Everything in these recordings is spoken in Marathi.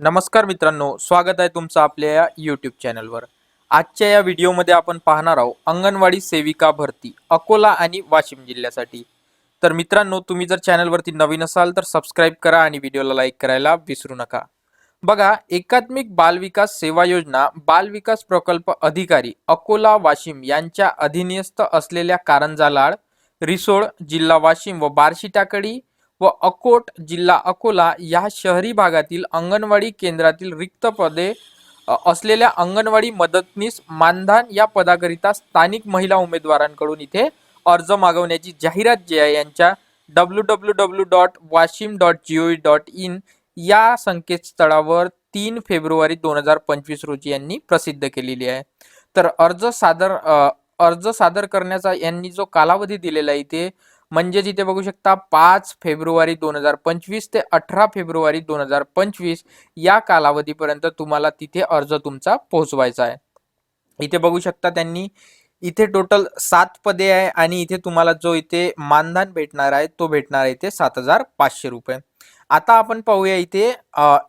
नमस्कार मित्रांनो स्वागत आहे तुमचं आपल्या या यूट्यूब चॅनलवर आजच्या या व्हिडिओमध्ये आपण पाहणार आहोत अंगणवाडी सेविका भरती अकोला आणि वाशिम जिल्ह्यासाठी. तर मित्रांनो तुम्ही जर चॅनलवरती नवीन असाल तर सबस्क्राईब करा आणि व्हिडिओला लाईक करायला विसरू नका. बघा एकात्मिक बालविकास सेवा योजना बालविकास प्रकल्प अधिकारी अकोला वाशिम यांच्या अधीनस्थ असलेल्या कारंजा लाड रिसोड जिल्हा वाशिम व बार्शी टाकडी व अकोट जिल्हा अकोला या शहरी भागातील अंगणवाडी केंद्रातील रिक्त पदे असलेल्या अंगणवाडी मदतनीस मानधन या पदाकरिता स्थानिक महिला उमेदवारांकडून इथे अर्ज मागवण्याची जाहिरात जी आहे यांच्या W W W dot Washim dot G O dot in या संकेतस्थळावर तीन फेब्रुवारी दोन हजार पंचवीस रोजी यांनी प्रसिद्ध केलेली आहे. तर अर्ज सादर अर्ज सादर करण्याचा यांनी जो कालावधी दिलेला आहे इथे म्हणजेच इथे बघू शकता पाच फेब्रुवारी दोन हजार पंचवीस ते अठरा फेब्रुवारी दोन हजार पंचवीस या कालावधीपर्यंत तुम्हाला तिथे अर्ज तुमचा पोहोचवायचा आहे. इथे बघू शकता त्यांनी इथे टोटल सात पदे आहे आणि इथे तुम्हाला जो इथे मानधन भेटणार आहे तो भेटणार आहे इथे सात हजार पाचशे रुपये. आता आपण पाहूया इथे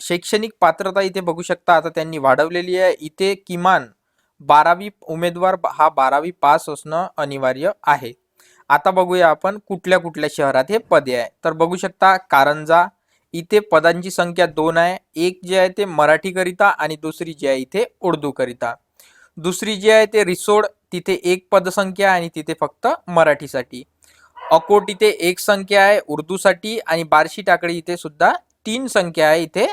शैक्षणिक पात्रता इथे बघू शकता. आता त्यांनी वाढवलेली आहे. इथे किमान बारावी उमेदवार हा बारावी पास असणं अनिवार्य आहे. आता बघूया आपण कुठल्या कुठल्या शहरात हे पदे आहे. तर बघू शकता कारंजा इथे पदांची संख्या दोन आहे. एक जे आहे ते मराठीकरिता आणि दुसरी जी आहे इथे उर्दूकरिता. दुसरी जी आहे ते रिसोड तिथे एक पदसंख्या आणि तिथे फक्त मराठीसाठी. अकोट इथे एक संख्या आहे उर्दूसाठी आणि बार्शी टाकळी इथे सुद्धा तीन संख्या आहे इथे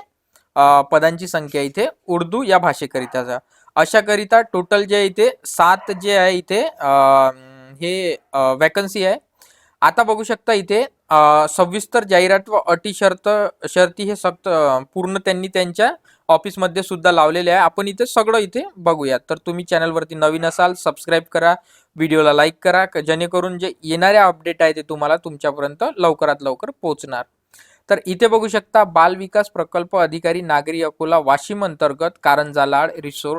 पदांची संख्या इथे उर्दू या भाषेकरिताचा. अशाकरिता टोटल जे आहे इथे सात जे आहे इथे हे वॅकन्सी आहे. आता बघू शकता इथे सविस्तर जाहिरात व अटी शर्त शर्ती हे सक्त पूर्ण त्यांनी त्यांच्या ऑफिसमध्ये सुद्धा लावलेले आहे. आपण इथे सगळं इथे बघूयात तर तुम्ही चॅनलवरती नवीन असाल सबस्क्राईब करा व्हिडिओला लाईक करा जेणेकरून जे येणाऱ्या अपडेट आहे ते तुम्हाला तुमच्यापर्यंत लवकरात लवकर पोहोचणार. तर इथे बघू शकता बाल विकास प्रकल्प अधिकारी नागरी अकोला वाशिम अंतर्गत कारंजा लाड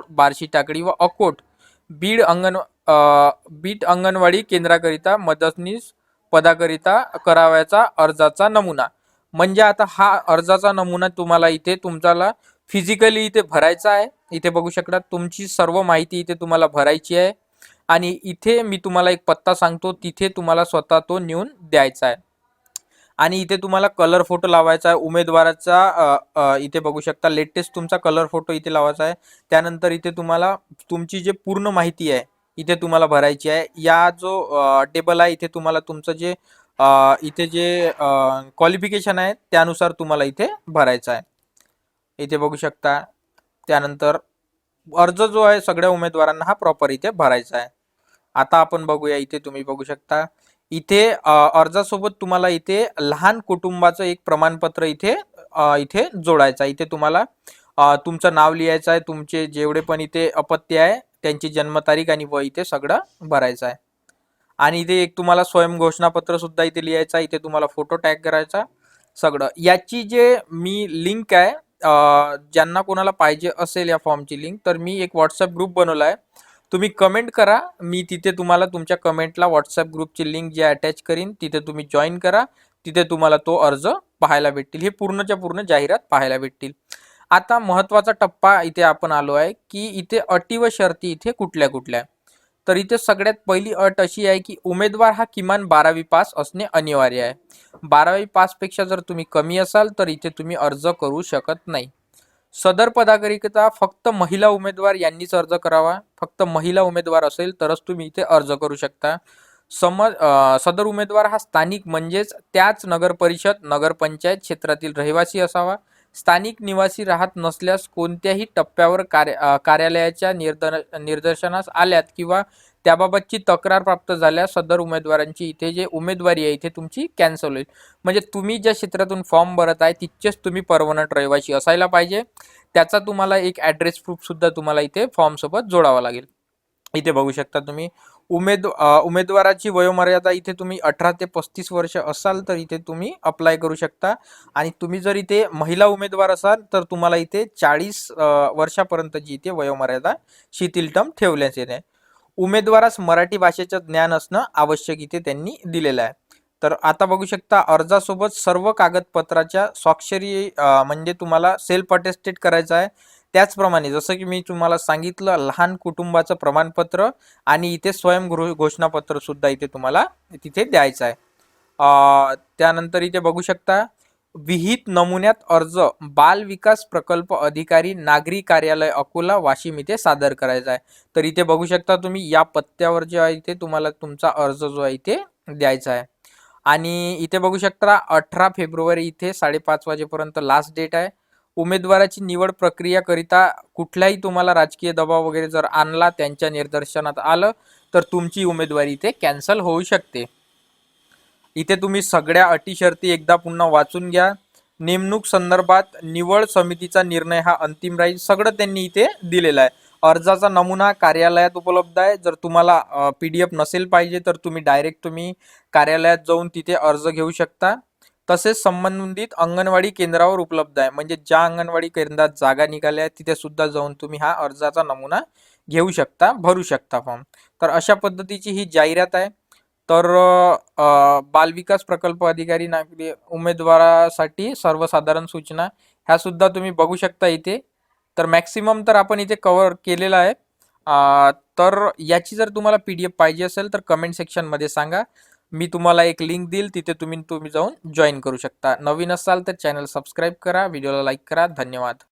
बार्शी टाकडी व अकोट बीड अंगण बीट अंगणवाडी केंद्राकरिता मदतनीस पदाकरिता करावयाचा अर्जाचा नमुना. म्हणजे आता हा अर्जाचा नमुना तुम्हाला इथे तुमच्याला फिजिकली इथे भरायचा आहे. इथे बघू शकता तुमची सर्व माहिती इथे तुम्हाला भरायची आहे. आणि इथे मी तुम्हाला एक पत्ता सांगतो तिथे तुम्हाला स्वतः तो नेऊन द्यायचा आहे. आणि इथे तुम्हाला कलर फोटो लावायचा आहे. उमेदवाराचा इथे बघू शकता लेटेस्ट तुमचा कलर फोटो इथे लावायचा आहे. त्यानंतर इथे तुम्हाला तुमची जे पूर्ण माहिती आहे इथे तुम्हाला भरायची आहे. या जो टेबल आहे इथे तुम्हाला तुमचं जे इथे जे क्वालिफिकेशन आहे त्यानुसार तुम्हाला इथे भरायचं आहे. इथे बघू शकता. त्यानंतर अर्ज जो आहे सगळ्या उमेदवारांना हा प्रॉपर इथे भरायचा आहे. आता आपण बघूया इथे तुम्ही बघू शकता. इथे अर्जासोबत तुम्हाला इथे लहान कुटुंबाचं एक प्रमाणपत्र इथे इथे जोडायचं आहे. इथे तुम्हाला तुमचं नाव लिहायचं आहे. तुमचे जेवढे पण इथे अपत्य आहे त्यांची जन्मतारीख आणि वय इथे सगळं भरायचं आहे. आणि इथे एक तुम्हाला स्वयं घोषणापत्र सुद्धा इथे लिहायचं आहे. इथे तुम्हाला फोटो टॅग करायचा सगळं. याची जे मी लिंक आहे ज्यांना कोणाला पाहिजे असेल या फॉर्मची लिंक तर मी एक व्हॉट्सअप ग्रुप बनवला आहे. तुम्ही कमेंट करा. मी तिथे तुम्हाला तुमच्या कमेंटला व्हॉट्सअप ग्रुपची लिंक जी अटॅच करीन तिथे तुम्ही जॉईन करा. तिथे तुम्हाला तो अर्ज पाहायला भेटतील. हे पूर्णच्या पूर्ण जाहिरात पाहायला भेटतील. आता महत्त्वाचा टप्पा इथे आपण आलो आहे की इथे अटी व शर्ती इथे कुठल्या कुठल्या तर इथे सगळ्यात पहिली अट अशी आहे की उमेदवार हा किमान बारावी पास असणे अनिवार्य आहे. बारावी पासपेक्षा जर तुम्ही कमी असाल तर इथे तुम्ही अर्ज करू शकत नाही. सदर पदाकरिता फक्त महिला उमेदवार यांनीच अर्ज करावा. फक्त महिला उमेदवार असेल तरच तुम्ही इथे अर्ज करू शकता. सम सदर उमेदवार हा स्थानिक म्हणजेच त्याच नगरपरिषद नगरपंचायत क्षेत्रातील रहिवासी असावा. स्थानिक निवासी राहत नसल्यास कोणत्याही टप्प्यावर कार्य कार्यालयाच्या निर्दन निदर्शनास आल्यात किंवा त्याबाबतची तक्रार प्राप्त झाल्यास सदर उमेदवारांची इथे जे उमेदवारी आहे इथे तुमची कॅन्सल होईल. म्हणजे तुम्ही ज्या क्षेत्रातून फॉर्म भरत आहे तिथचेच तुम्ही परमनंट रहिवासी असायला पाहिजे. त्याचा तुम्हाला एक ॲड्रेस प्रूफसुद्धा तुम्हाला इथे फॉर्मसोबत जोडावा लागेल. इथे बघू शकता तुम्ही उमेद उमेदवाराची वयोमर्यादा इथे तुम्ही अठरा ते पस्तीस वर्ष असाल तर इथे तुम्ही अप्लाय करू शकता. आणि तुम्ही जर इथे महिला उमेदवार असाल तर तुम्हाला इथे चाळीस वर्षापर्यंतची इथे वयोमर्यादा शिथिल टर्म ठेवण्यात येते. उमेदवारास मराठी भाषेचं ज्ञान असणं आवश्यक इथे त्यांनी दिलेलं आहे. तर आता बघू शकता अर्जासोबत सर्व कागदपत्राच्या स्वाक्षरी म्हणजे तुम्हाला सेल्फ अटेस्टेड करायचं आहे. त्याचप्रमाणे जसं की मी तुम्हाला सांगितलं लहान कुटुंबाचं प्रमाणपत्र आणि इथे स्वयं घोषणापत्र सुद्धा इथे तुम्हाला तिथे द्यायचं आहे. त्यानंतर इथे बघू शकता विहित नमुन्यात अर्ज बाल विकास प्रकल्प अधिकारी नागरी कार्यालय अकोला वाशिम इथे सादर करायचा आहे. तर इथे बघू शकता तुम्ही या पत्त्यावर जे आहे इथे तुम्हाला तुमचा अर्ज जो आहे इथे द्यायचा आहे. आणि इथे बघू शकता अठरा फेब्रुवारी इथे साडेपाच वाजेपर्यंत लास्ट डेट आहे. उमेदवाराची निवड प्रक्रियाकरिता कुठलाही तुम्हाला राजकीय दबाव वगैरे जर आणला त्यांच्या निदर्शनात आलं तर तुमची उमेदवारी इथे कॅन्सल होऊ शकते. इथे तुम्ही सगळ्या अटी शर्ती एकदा पुन्हा वाचून घ्या. नेमणूक संदर्भात निवड समितीचा निर्णय हा अंतिम राहील सगळं त्यांनी इथे दिलेलं आहे. अर्जाचा नमुना कार्यालयात उपलब्ध आहे. जर तुम्हाला पी डी एफ नसेल पाहिजे तर तुम्ही डायरेक्ट तुम्ही कार्यालयात जाऊन तिथे अर्ज घेऊ शकता. तसेच संबंधित अंगणवाडी केंद्रावर उपलब्ध आहे. म्हणजे ज्या अंगणवाडी केंद्रात जागा निघाल्या आहेत तिथे सुद्धा जाऊन तुम्ही हा अर्जाचा नमुना घेऊ शकता भरू शकता फॉर्म तर अशा पद्धतीची ही जाहिरात आहे. तर बालविकास प्रकल्प अधिकारी नागरी उमेदवारासाठी सर्वसाधारण सूचना. ह्या सुद्धा तुम्ही बघू शकता इथे. तर मॅक्सिमम तर आपण इथे कवर केलेला आहे. तर याची जर तुम्हाला पी डी एफ पाहिजे असेल तर कमेंट सेक्शनमध्ये सांगा. मी तुम्हाला एक लिंक देईल तिथे तुम्ही तुम्ही जाऊन जॉईन करू शकता. नवीन असाल तर चॅनल सबस्क्राईब करा व्हिडिओला लाईक करा. धन्यवाद.